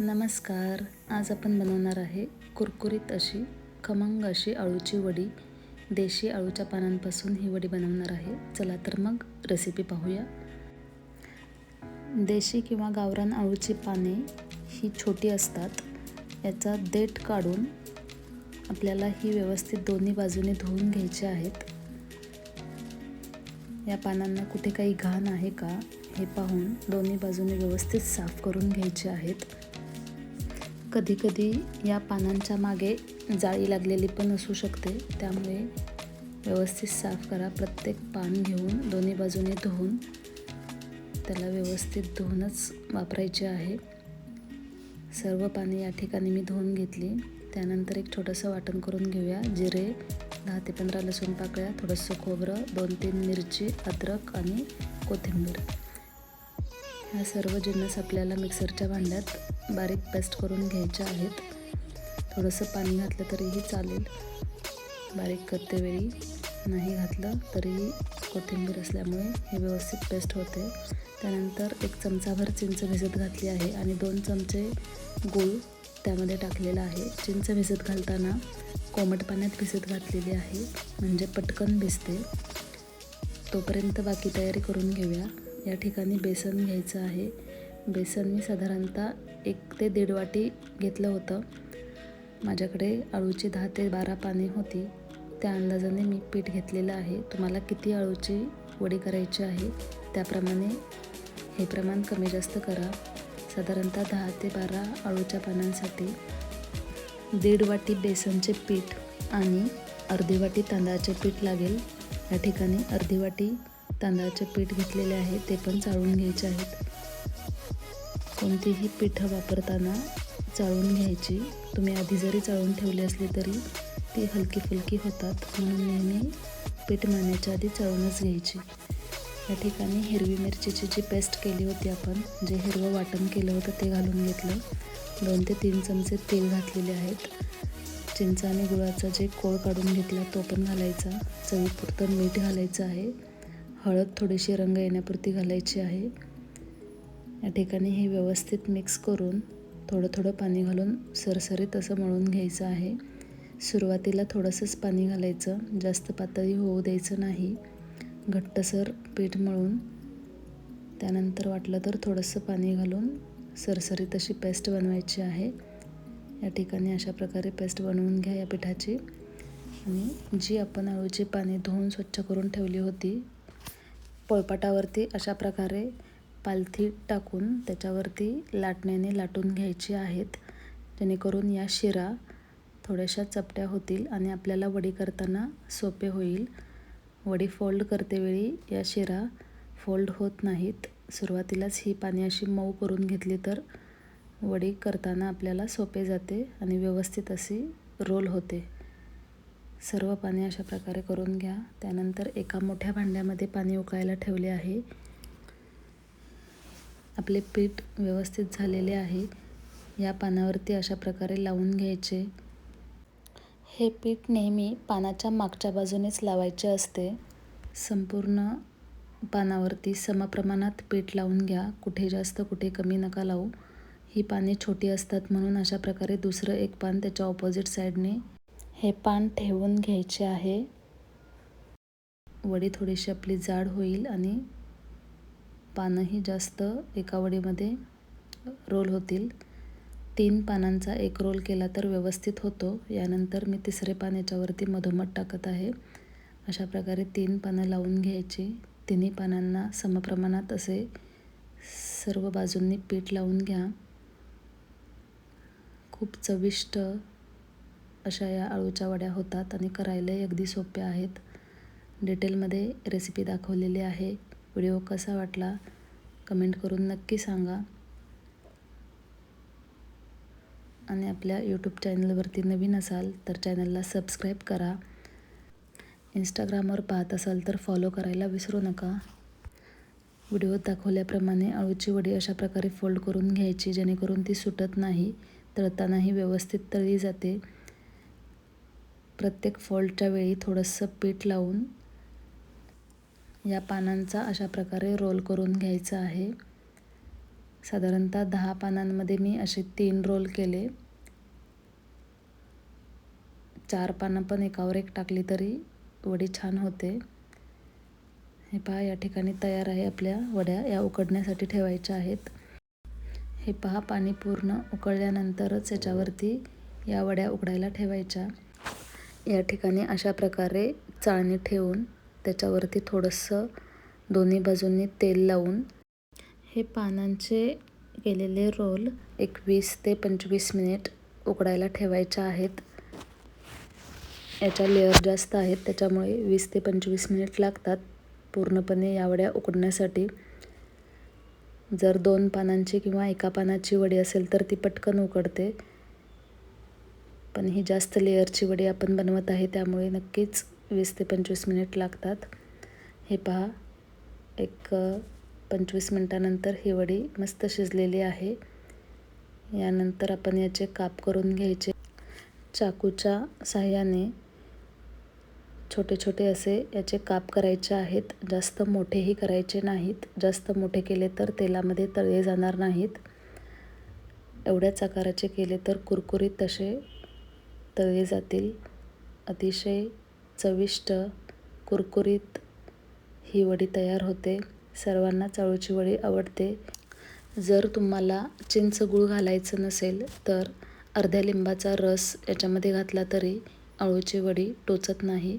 नमस्कार. आज आपण बनवणार आहे कुरकुरीत अशी खमंग अशी अळूची वडी. देशी अळूच्या पानांपासून ही वडी बनवणार आहे. चला तर मग रेसिपी पाहूया. देशी किंवा गावरान अळूची पाने ही छोटी असतात. याचा देठ काढून आपल्याला ही व्यवस्थित दोन्ही बाजूने धुवून घ्यायची आहेत. या पानांना कुठे काही घाण आहे का हे पाहून दोन्ही बाजूने व्यवस्थित साफ करून घ्यायचे आहेत. कधीकधी या पानांच्या मागे जाळी लागलेली पण असू शकते. त्यामुळे व्यवस्थित साफ करा. प्रत्येक पान घेऊन दोन्ही बाजूने धुवून त्याला व्यवस्थित धुवूनच वापरायचे आहे. सर्व पाने या ठिकाणी मी धुवून घेतली. त्यानंतर एक छोटंसं वाटण करून घेऊया. जिरे दहा ते पंधरा लसूण पाकळ्या थोडंसं खोबरं दोन तीन मिरची अद्रक आणि कोथिंबीर. ह्या सर्व जिन्नस आपल्याला मिक्सरच्या भांड्यात बारीक पेस्ट करून घ्यायच्या आहेत. थोडंसं पाणी घातलं तरीही चालेल. बारीक करतेवेळी नाही घातलं तरीही कोथिंबीर असल्यामुळे हे व्यवस्थित पेस्ट होते. त्यानंतर एक चमचाभर चिंच भिजत घातली आहे आणि दोन चमचे गूळ त्यामध्ये टाकलेला आहे. चिंच भिजत घालताना कोमट पाण्यात भिजत घातलेली आहे. म्हणजे पटकन भिजते. तोपर्यंत बाकी तयारी करून घेऊया. या ठिकाणी बेसन घ्यायचं आहे. बेसन मी साधारणतः एक ते दीड वाटी घेतलं होतं. माझ्याकडे अळूची दहा ते बारा पाने होती. त्या अंदाजाने मी पीठ घेतलेलं आहे. तुम्हाला किती अळूची वडी करायची आहे त्याप्रमाणे हे प्रमाण कमी जास्त करा. साधारणतः दहा ते बारा अळूच्या पानांसाठी दीड वाटी बेसनचे पीठ आणि अर्धी वाटी तांदळाचे पीठ लागेल. या ठिकाणी अर्धी वाटी तांदळाचे पीठ घेतलेले आहे ते पण चाळून घ्यायचे आहेत. कोणतीही पिठं वापरताना चाळून घ्यायची. तुम्ही आधी जरी चाळून ठेवली असली तरी ती हलकी फुलकी होतात म्हणून नेहमी पीठ मारण्याच्या आधी चाळूनच घ्यायची. या ठिकाणी हिरवी मिरचीची जी पेस्ट केली होती आपण जे हिरवं वाटण केलं होतं ते घालून घेतलं. दोन ते तीन चमचे तेल घातलेले आहेत. चिंच आणि गुळाचा जे कोळ काढून घेतला तो पण घालायचा. चवीपुरतं मीठ घालायचं आहे. हळद थोडीशी रंग येण्यापुरती घालायची आहे. या ठिकाणी हे व्यवस्थित मिक्स करून थोडं थोडं पाणी घालून सरसरीत असं मळून घ्यायचं आहे. सुरुवातीला थोडंसंच पाणी घालायचं जास्त पातळी होऊ द्यायचं नाही. घट्टसर पीठ मळून त्यानंतर वाटलं तर थोडंसं पाणी घालून सरसरीत अशी पेस्ट बनवायची आहे. या ठिकाणी अशा प्रकारे पेस्ट बनवून घ्या या पिठाची. आणि जी आपण अळूची पाणी धुवून स्वच्छ करून ठेवली होती पोळपाटावरती अशा प्रकारे पालथी टाकून त्याच्यावरती लाटण्याने लाटून घ्यायची आहेत. जेणेकरून या शिरा थोड्याशा चपट्या होतील आणि आपल्याला वडी करताना सोपे होईल. वडी फोल्ड करतेवेळी या शिरा फोल्ड होत नाहीत. सुरुवातीलाच ही पाणी अशी मऊ करून घेतली तर वडी करताना आपल्याला सोपे जाते आणि व्यवस्थित अशी रोल होते. सर्व पाणी अशा प्रकारे करून घ्या. त्यानंतर एका मोठ्या भांड्यामध्ये पाणी उकळायला ठेवले आहे. आपले पीठ व्यवस्थित झालेले आहे. या पानावरती अशा प्रकारे लावून घ्यायचे. हे पीठ नेहमी पानाच्या मागच्या बाजूनेच लावायचे असते. संपूर्ण पानावरती समप्रमाणात पीठ लावून घ्या. कुठे जास्त कुठे कमी नका लावू. ही पाने छोटी असतात म्हणून अशा प्रकारे दुसरं एक पान त्याच्या ऑपोजिट साईडने हे पान ठेवून घ्यायचे आहे. वडी थोडीशी आपली जाड होईल आणि पानंही जास्त एका वडीमध्ये रोल होतील. तीन पानांचा एक रोल केला तर व्यवस्थित होतो. यानंतर मी तिसरे पान याच्यावरती मधोमध टाकत आहे. अशा प्रकारे तीन पानं लावून घ्यायची. तिन्ही पानांना समप्रमाणात असे सर्व बाजूंनी पीठ लावून घ्या. खूप चविष्ट अशा या आळूच्या वड्या होतात आणि करायलाही अगदी सोप्या आहेत. डिटेलमध्ये रेसिपी दाखवलेली आहे. व्हिडिओ कसा वाटला कमेंट करून नक्की सांगा. आणि आपल्या यूट्यूब चॅनलवरती नवीन असाल तर चॅनलला सबस्क्राईब करा. इंस्टाग्रामवर पाहत असाल तर फॉलो करायला विसरू नका. व्हिडिओत दाखवल्याप्रमाणे अळूची वडी अशा प्रकारे फोल्ड करून घ्यायची जेणेकरून ती सुटत नाही तळतानाही व्यवस्थित तळली जाते. प्रत्येक फोल्डच्या वेळी थोडंसं पीठ लावून या पानांचा अशा प्रकारे रोल करून घ्यायचा आहे. साधारणतः दहा पानांमध्ये मी असे तीन रोल केले. चार पानं पण एकावर एक टाकली तरी वडी छान होते. हे पहा या ठिकाणी तयार आहे आपल्या वड्या. या उकडण्यासाठी ठेवायच्या आहेत. हे पहा पाणी पूर्ण उकळल्यानंतरच याच्यावरती या वड्या उकडायला ठेवायच्या. या ठिकाणी अशा प्रकारे चाळणी ठेवून त्याच्यावरती थोडंसं दोन्ही बाजूंनी तेल लावून हे पानांचे केलेले रोल एक वीस ते पंचवीस मिनिट उकडायला ठेवायच्या आहेत. याच्या लेअर जास्त आहेत त्याच्यामुळे वीस ते पंचवीस मिनिट लागतात पूर्णपणे या वड्या उकडण्यासाठी. जर दोन पानांची किंवा एका पानाची वडी असेल तर ती पटकन उकडते. पण ही जास्त लेअरची वडी आपण बनवत आहे त्यामुळे नक्कीच वीस ते पंचवीस मिनिट लागतात. हे पहा एक पंचवीस मिनटानंतर ही वडी मस्त शिजलेली आहे. यानंतर आपण याचे काप करून घ्यायचे. चाकूच्या साह्याने छोटे छोटे असे याचे काप करायचे आहेत. जास्त मोठेही करायचे नाहीत. जास्त मोठे केले तर तेलामध्ये तळे जाणार नाहीत. एवढ्याच आकाराचे केले तर कुरकुरीत तसे तळले जातील. अतिशय चविष्ट कुरकुरीत ही वडी तयार होते. सर्वांना चाळूची वडी आवडते. जर तुम्हाला चिंच गूळ घालायचं नसेल तर अर्ध्या लिंबाचा रस याच्यामध्ये घातला तरी अळूची वडी टोचत नाही.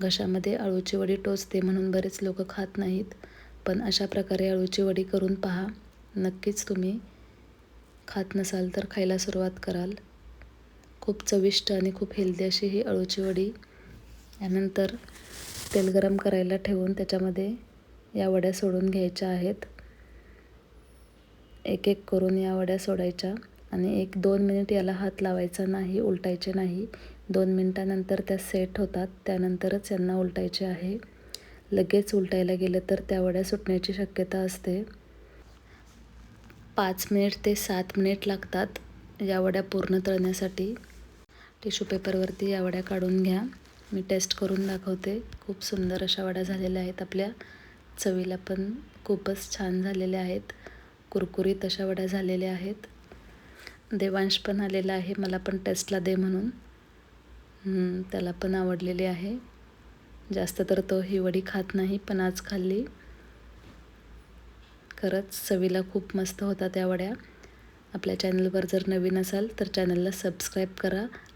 घशामध्ये अळूची वडी टोचते म्हणून बरेच लोक खात नाहीत. पण अशा प्रकारे अळूची वडी करून पहा. नक्कीच तुम्ही खात नसाल तर खायला सुरुवात कराल. खूप चविष्ट आणि खूप हेल्दी अशी ही अळूची वडी यानंतर तेल गरम करायला ठेवून त्याच्यामध्ये या वड्या सोडून घ्यायच्या आहेत. एक एक करून या वड्या सोडायच्या आणि एक दोन मिनिट याला हात लावायचा नाही उलटायचे नाही. दोन मिनटानंतर त्या सेट होतात त्यानंतरच यांना उलटायचे आहे. लगेच उलटायला गेलं तर त्या वड्या सुटण्याची शक्यता असते. पाच मिनिट ते सात मिनिट लागतात या वड्या पूर्ण तळण्यासाठी. टिश्यू पेपरवरती या वड्या काढून घ्या. मी टेस्ट करून दाखवते. खूप सुंदर अशा वड्या झालेल्या आहेत आपल्या. चवीला पण खूपच छान झालेल्या आहेत. कुरकुरीत अशा वड्या झालेल्या आहेत. देवांश पण आलेला आहे. मला पण टेस्टला दे म्हणून. त्याला पण आवडलेली आहे. जास्त तर तो ही वडी खात नाही पण आज खाल्ली. खरंच चवीला खूप मस्त होता त्या वड्या. आपल्या चॅनलवर जर नवीन असाल तर चॅनलला सबस्क्राईब करा.